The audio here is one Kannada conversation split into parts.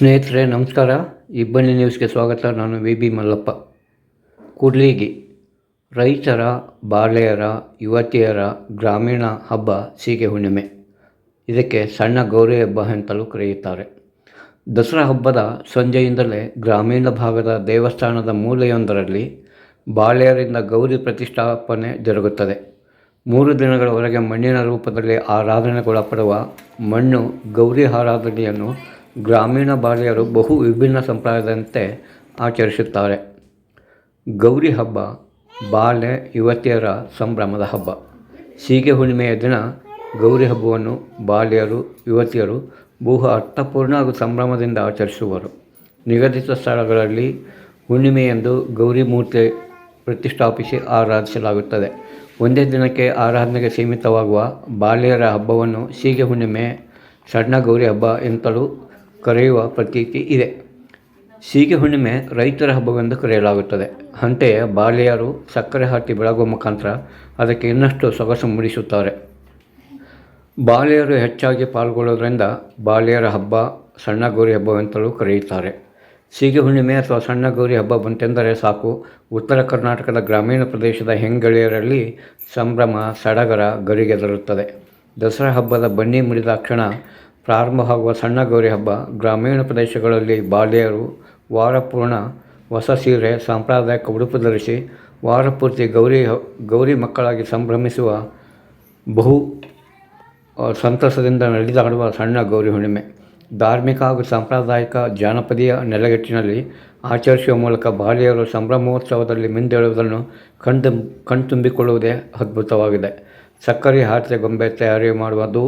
ಸ್ನೇಹಿತರೆ, ನಮಸ್ಕಾರ. ಇಬ್ಬನಿ ನ್ಯೂಸ್ಗೆ ಸ್ವಾಗತ. ನಾನು ವಿ. ಬಿ. ಮಲ್ಲಪ್ಪ. ಕೂಡ್ಲಿಗಿ, ರೈತರ, ಬಾಳೆಯರ, ಯುವತಿಯರ ಗ್ರಾಮೀಣ ಹಬ್ಬ ಸೀಗೆ ಹುಣ್ಣಿಮೆ. ಇದಕ್ಕೆ ಸಣ್ಣ ಗೌರಿ ಹಬ್ಬ ಅಂತಲೂ ಕರೆಯುತ್ತಾರೆ. ದಸರಾ ಹಬ್ಬದ ಸಂಜೆಯಿಂದಲೇ ಗ್ರಾಮೀಣ ಭಾಗದ ದೇವಸ್ಥಾನದ ಮೂಲೆಯೊಂದರಲ್ಲಿ ಬಾಳೆಯರಿಂದ ಗೌರಿ ಪ್ರತಿಷ್ಠಾಪನೆ ಜರುಗುತ್ತದೆ. ಮೂರು ದಿನಗಳವರೆಗೆ ಮಣ್ಣಿನ ರೂಪದಲ್ಲಿ ಆರಾಧನೆಗೊಳಪಡುವ ಮಣ್ಣು ಗೌರಿ ಆರಾಧನೆಯನ್ನು ಗ್ರಾಮೀಣ ಬಾಲಿಯರು ಬಹು ವಿಭಿನ್ನ ಸಂಪ್ರದಾಯದಂತೆ ಆಚರಿಸುತ್ತಾರೆ. ಗೌರಿ ಹಬ್ಬ ಬಾಲ್ಯ ಯುವತಿಯರ ಸಂಭ್ರಮದ ಹಬ್ಬ. ಸೀಗೆ ಹುಣ್ಣಿಮೆಯ ದಿನ ಗೌರಿ ಹಬ್ಬವನ್ನು ಬಾಲ್ಯರು ಯುವತಿಯರು ಬಹು ಅರ್ಥಪೂರ್ಣ ಹಾಗೂ ಸಂಭ್ರಮದಿಂದ ಆಚರಿಸುವರು. ನಿಗದಿತ ಸ್ಥಳಗಳಲ್ಲಿ ಹುಣ್ಣಿಮೆಯಂದು ಗೌರಿ ಮೂರ್ತಿ ಪ್ರತಿಷ್ಠಾಪಿಸಿ ಆರಾಧಿಸಲಾಗುತ್ತದೆ. ಒಂದೇ ದಿನಕ್ಕೆ ಆರಾಧನೆಗೆ ಸೀಮಿತವಾಗುವ ಬಾಲ್ಯರ ಹಬ್ಬವನ್ನು ಸೀಗೆ ಹುಣ್ಣಿಮೆ, ಸಣ್ಣ ಗೌರಿ ಹಬ್ಬ ಎಂತಲೂ ಕರೆಯುವ ಪ್ರತೀತಿ ಇದೆ. ಸೀಗೆ ಹುಣ್ಣಿಮೆ ರೈತರ ಹಬ್ಬವೆಂದು ಕರೆಯಲಾಗುತ್ತದೆ. ಅಂತೆಯೇ ಬಾಲ್ಯರು ಸಕ್ಕರೆ ಹಾಕಿ ಬೆಳಗುವ ಮುಖಾಂತರ ಅದಕ್ಕೆ ಇನ್ನಷ್ಟು ಸೊಗಸು ಮೂಡಿಸುತ್ತಾರೆ. ಬಾಲ್ಯರು ಹೆಚ್ಚಾಗಿ ಪಾಲ್ಗೊಳ್ಳೋದ್ರಿಂದ ಬಾಲ್ಯರ ಹಬ್ಬ ಸಣ್ಣ ಗೌರಿ ಹಬ್ಬವೆಂತಲೂ ಕರೆಯುತ್ತಾರೆ. ಸೀಗೆ ಹುಣ್ಣಿಮೆ ಅಥವಾ ಸಣ್ಣ ಗೌರಿ ಹಬ್ಬ ಬಂತೆಂದರೆ ಸಾಕು. ಉತ್ತರ ಕರ್ನಾಟಕದ ಗ್ರಾಮೀಣ ಪ್ರದೇಶದ ಹೆಂಗಳೆಯರಲ್ಲಿ ಸಂಭ್ರಮ, ಸಡಗರ ಗರಿಗೆದರುತ್ತದೆ ದಸರಾ ಹಬ್ಬದ ಬನ್ನಿ ಮುಡಿದ ಕ್ಷಣ ಪ್ರಾರಂಭವಾಗುವ ಸಣ್ಣ ಗೌರಿ ಹಬ್ಬ ಗ್ರಾಮೀಣ ಪ್ರದೇಶಗಳಲ್ಲಿ ಬಾಲ್ಯರು ವಾರಪೂರ್ಣ ಹೊಸ ಸೀರೆ, ಸಾಂಪ್ರದಾಯಿಕ ಉಡುಪು ಧರಿಸಿ ವಾರಪೂರ್ತಿ ಗೌರಿ ಗೌರಿ ಮಕ್ಕಳಾಗಿ ಸಂಭ್ರಮಿಸುವ ಬಹು ಸಂತಸದಿಂದ ನಡೆದಾಡುವ ಸಣ್ಣ ಗೌರಿ ಹುಣ್ಣಿಮೆ. ಧಾರ್ಮಿಕ ಹಾಗೂ ಸಾಂಪ್ರದಾಯಿಕ ಜಾನಪದೀಯ ನೆಲೆಗಟ್ಟಿನಲ್ಲಿ ಆಚರಿಸುವ ಮೂಲಕ ಬಾಲ್ಯರು ಸಂಭ್ರಮೋತ್ಸವದಲ್ಲಿ ಮಿಂದೇಳುವುದನ್ನು ಕಣ್ತು ಕಣ್ತುಂಬಿಕೊಳ್ಳುವುದೇ ಅದ್ಭುತವಾಗಿದೆ. ಸಕ್ಕರೆ ಹಾತ್ರೆ ಗೊಂಬೆ ತಯಾರಿ ಮಾಡುವುದು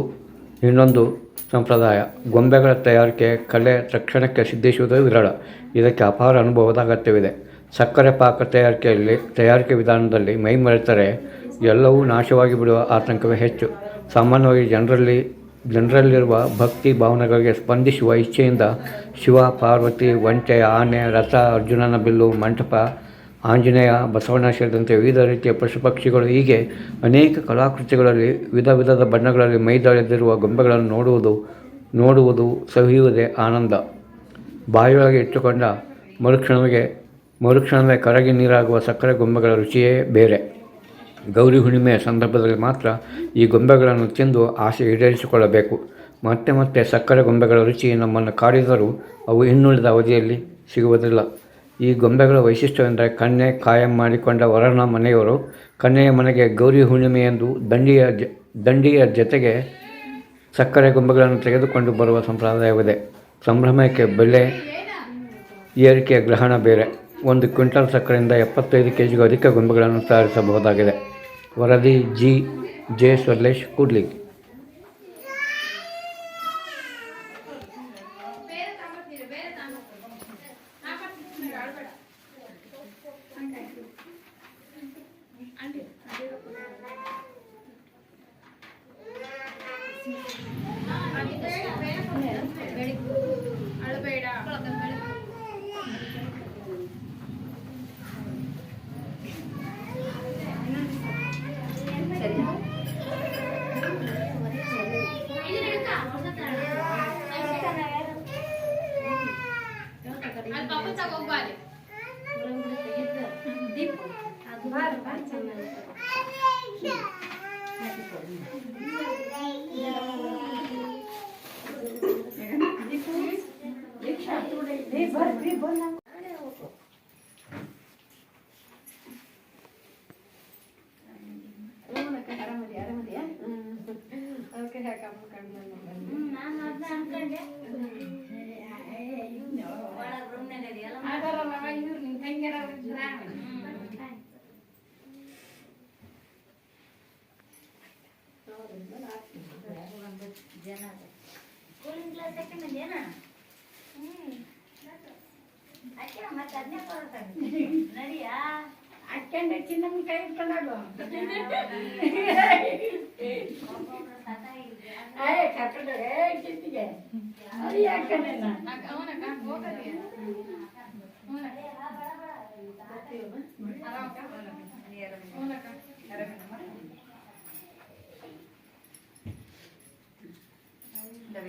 ಇನ್ನೊಂದು ಸಂಪ್ರದಾಯ. ಗೊಂಬೆಗಳ ತಯಾರಿಕೆ, ಕಲೆ ತಕ್ಷಣಕ್ಕೆ ಸಿದ್ಧಿಸುವುದು ವಿರಳ. ಇದಕ್ಕೆ ಅಪಾರ ಅನುಭವದ ಅಗತ್ಯವಿದೆ. ಸಕ್ಕರೆ ಪಾಕ ತಯಾರಿಕೆಯಲ್ಲಿ, ತಯಾರಿಕೆ ವಿಧಾನದಲ್ಲಿ ಮೈ ಮರೆತರೆ ಎಲ್ಲವೂ ನಾಶವಾಗಿ ಬಿಡುವ ಆತಂಕವೇ ಹೆಚ್ಚು. ಸಾಮಾನ್ಯವಾಗಿ ಜನರಲ್ಲಿ, ಜನರಲ್ಲಿರುವ ಭಕ್ತಿ ಭಾವನೆಗಳಿಗೆ ಸ್ಪಂದಿಸುವ ಇಚ್ಛೆಯಿಂದ ಶಿವ, ಪಾರ್ವತಿ, ಒಂಟೆ, ಆನೆ, ರಥ, ಅರ್ಜುನನ ಬಿಲ್ಲು, ಮಂಟಪ ಆಂಜನೇಯ, ಬಸವಣ್ಣ ಸೇರಿದಂತೆ ವಿವಿಧ ರೀತಿಯ ಪಶು ಪಕ್ಷಿಗಳು ಹೀಗೆ ಅನೇಕ ಕಲಾಕೃತಿಗಳಲ್ಲಿ ವಿಧ ವಿಧದ ಬಣ್ಣಗಳಲ್ಲಿ ಮೈದಾಳೆದಿರುವ ಗೊಂಬೆಗಳನ್ನು ನೋಡುವುದು ನೋಡುವುದು ಸವಿಯುವುದೇ ಆನಂದ. ಬಾಯಿಯೊಳಗೆ ಇಟ್ಟುಕೊಂಡ ಮರುಕ್ಷಣವಿಗೆ ಮರುಕ್ಷಣವೇ ಕರಗಿ ನೀರಾಗುವ ಸಕ್ಕರೆ ಗೊಂಬೆಗಳ ರುಚಿಯೇ ಬೇರೆ. ಗೌರಿ ಹುಣ್ಣಿಮೆಯ ಸಂದರ್ಭದಲ್ಲಿ ಮಾತ್ರ ಈ ಗೊಂಬೆಗಳನ್ನು ತಿಂದು ಆಸೆ ಈಡೇರಿಸಿಕೊಳ್ಳಬೇಕು. ಮತ್ತೆ ಮತ್ತೆ ಸಕ್ಕರೆ ಗೊಂಬೆಗಳ ರುಚಿ ನಮ್ಮನ್ನು ಕಾಡಿದರೂ ಅವು ಇನ್ನುಳಿದ ಅವಧಿಯಲ್ಲಿ ಸಿಗುವುದಿಲ್ಲ. ಈ ಗೊಂಬೆಗಳ ವೈಶಿಷ್ಟ್ಯವೆಂದರೆ ಕನ್ಯೆ ಕಾಯಂ ಮಾಡಿಕೊಂಡ ವರನ ಮನೆಯವರು ಕನ್ಯೆಯ ಮನೆಗೆ ಗೌರಿ ಹುಣ್ಣಿಮೆಯಂದು ದಂಡಿಯ ಜ, ದಂಡಿಯ ಜೊತೆಗೆ ಸಕ್ಕರೆ ಗೊಂಬೆಗಳನ್ನು ತೆಗೆದುಕೊಂಡು ಬರುವ ಸಂಪ್ರದಾಯವಿದೆ. ಸಂಭ್ರಮಕ್ಕೆ ಬೆಲೆ, ಏರಿಕೆಯ ಗ್ರಹಣ ಬೇರೆ. ಒಂದು ಕ್ವಿಂಟಲ್ ಸಕ್ಕರೆಯಿಂದ ಎಪ್ಪತ್ತೈದು ಕೆ ಜಿಗೂ ಅಧಿಕ ಗೊಂಬೆಗಳನ್ನು ತಯಾರಿಸಬಹುದಾಗಿದೆ. ವರದಿ ಜಿ, ಜೆ. ಸ್ವರ್ಲೇಶ್ ಕೂಡ್ಲಿಗಿ. भर भर ಅಕ್ಕಂಡೆ ಚಿನ್ನಮ್ಮ ಕೈ ಇಟ್ಕೊಂಡಾಡು ಅಯ್ಯ ಕರ್ಕೊಂಡೋರೆ ಕಿತ್ತಿಗೆ ಅಯ್ಯ ಅಕ್ಕಂಡೆನ ಅವನಕ್ಕ ಹೋಗದಿ ಆರಾಮಕ್ಕ ಅವನಕ್ಕ la